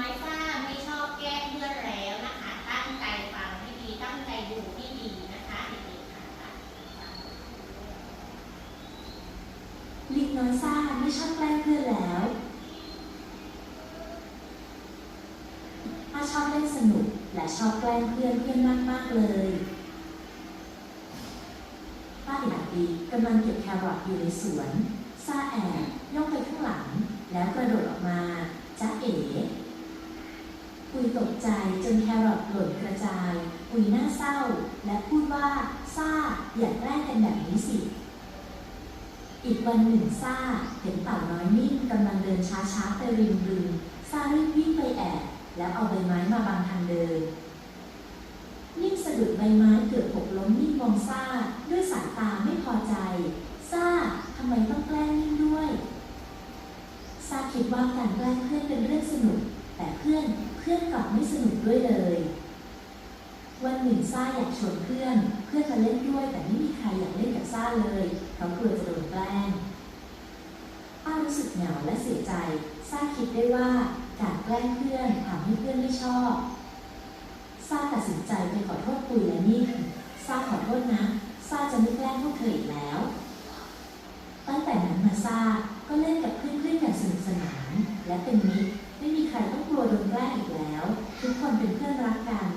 น้อยซาไม่ชอบแกล้งเพื่อนแล้วนะคะ ตั้งใจฟังให้ดี ตั้งใจดูให้ดีนะคะเด็กๆค่ะลิกน้อยซ่าไม่ชอบแกล้งเพื่อนแล้วถ้าชอบเล่นสนุกและชอบแกล้งเพื่อนเพื่อนมากมากเลยป้าดิบดีกำลังเก็บแครอทอยู่ในสวนซาแอบย่องไปข้าง ตกใจจนแครอทหล่นกระจายปุยหน้าเศร้า และพูดว่าซ่าอย่าแกล้งกันแบบนี้สิ อีกวันหนึ่งซ่าเห็นเต่าน้อยนิ่มกำลังเดินช้าๆไปริมบึงซ่ารีบวิ่งไปแอบแล้วเอาใบไม้มาบังทางเดิน นิ่มสะดุดใบไม้เกือบหกล้มนิ่มมองซ่าด้วยสายตาไม่พอใจซ่าทำไมต้องแกล้งนิ่มด้วยซ่าคิดว่าการแกล้งเพื่อนเป็นเรื่องสนุก แต่เพื่อนเพื่อนกลับไม่สนุกด้วยเลย วันหนึ่งซ่าอยากชวนเพื่อน เพื่อนมาเล่นด้วยแต่ไม่มีใครอยากเล่นกับซ่าเลยเขากลัวจะโดนแกล้งป้ารู้สึกเหงาและเสียใจซ่าคิดได้ว่าการแกล้งเพื่อนทำให้เพื่อนไม่ชอบซ่าตัดสินใจไปขอโทษปุยและนิ่ซ่าขอโทษนะซ่าจะไม่แกล้งพวกเธออีกแล้ว ตั้งแต่นั้นมาซ่าก็เล่นกับเพื่อนๆอย่างสนุกสนาน และเป็นมิตร วโดนแกล้งอีกแล้ว ทุกคนเป็นเพื่อนรักกัน